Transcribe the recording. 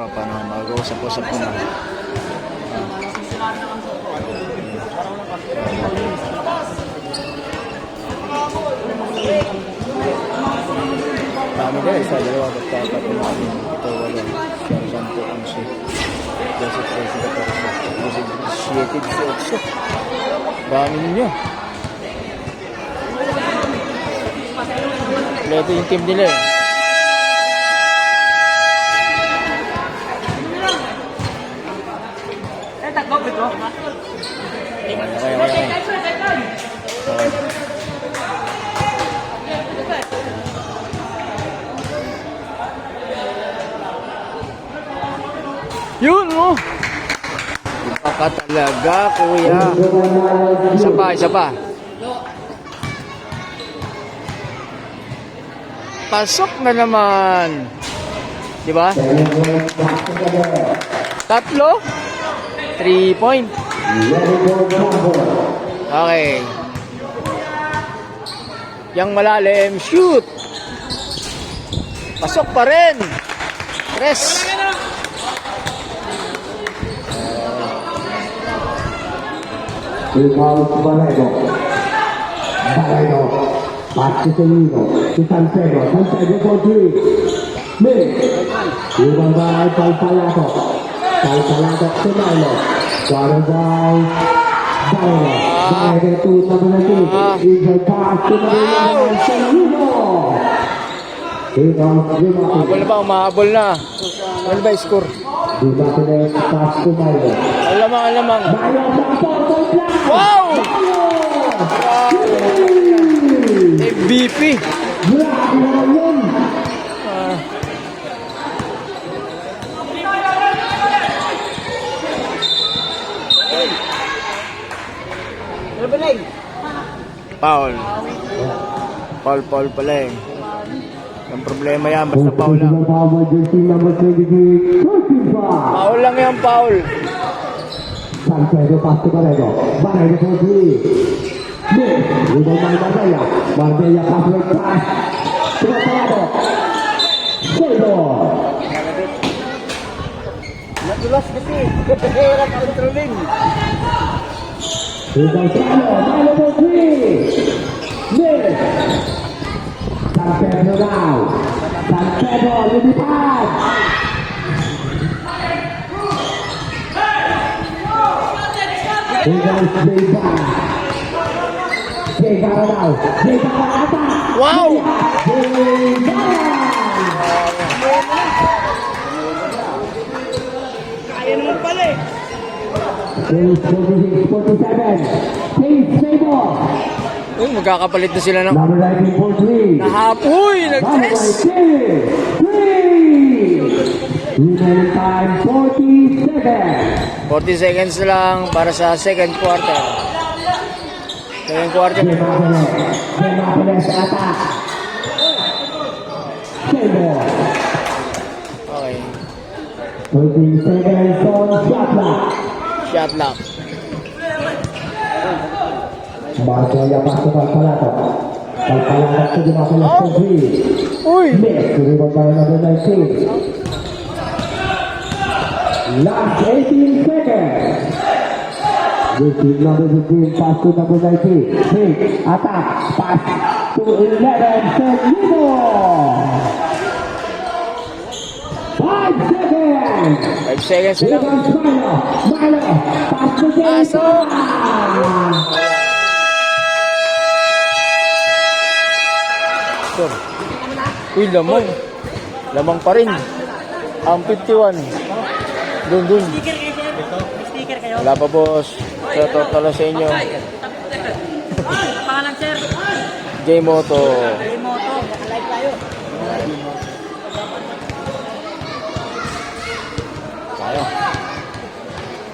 Tropa na mag-uusap-usap na. Kami guys, sa dalawa magtapat na kami. Ito wala. Siyang sampo ang si Joseph President Perso. Joseph Sietid si Otso. Dami ninyo. Kompleto yung team nila eh. Okay, okay, okay. Yun, oh! Iba ka talaga, kuya. Isa pa, isa pa. Pasok na naman. Di ba? Tatlo? Three point. Okay. Yang malalim, shoot. Pasok pa rin. Tres. Ikaw si Barredo. Barredo. Pass to Nino. To Salcedo. Salcedo for three. Mid. Ibang by Palpalato. Palpalato to Milo. Guarded by Barredo. Barredo to Tabanati. Eagle. Here comes Umahabol na ba? Umahabol na. Ano ba yung score? Dimati next pass to Milo. Alamang, alamang. Sa flash. Wow! MVP. Grabe yun. Ah. Foul. Foul, foul pala eh. Ang problema yan, basta foul lang. Power jersey number 23, 35. Foul lang yan, foul. Salcedo pass to Barredo. Barredo for three. Miss. Rebound by Marbella. Marbella halfway pass. Barredo. Salcedo. Nadulas kasi. Hirap controlling. Rebound Milo. Milo for three. Miss. Salcedo now. Salcedo lumipad. Rebound Vega. Vega now. Vega attack. Wow! Kaya 46, 47. Pace, Sable. Uy, magkakapalit na sila ng... Number 19 for 3. Nahapoy! Nag-tres! Remaining time 40 seconds. 40 seconds lang para sa second quarter. Second quarter. Jim Apeles attack. Okay. 30 seconds on shot. Shot lock. Pass to Palpalato. Palpalato to Jim Apeles for 3. Uy! Miss. Rebound by number 19. Last 18 seconds. This is number 15, pass to number 19. Big attack, pass to 11, Seguido. Five seconds. 5 seconds lang. comes Milo. Milo, pass to Pasok. Seguido. Sure. Uy, lamang. Lamang pa rin. Ang 51. Dun, dun. Sticker kayo sir. May sticker kayo. Wala pa, boss. Sa total sa inyo. Pangalan sir. J-Moto. Remoto. Like tayo. Ayo.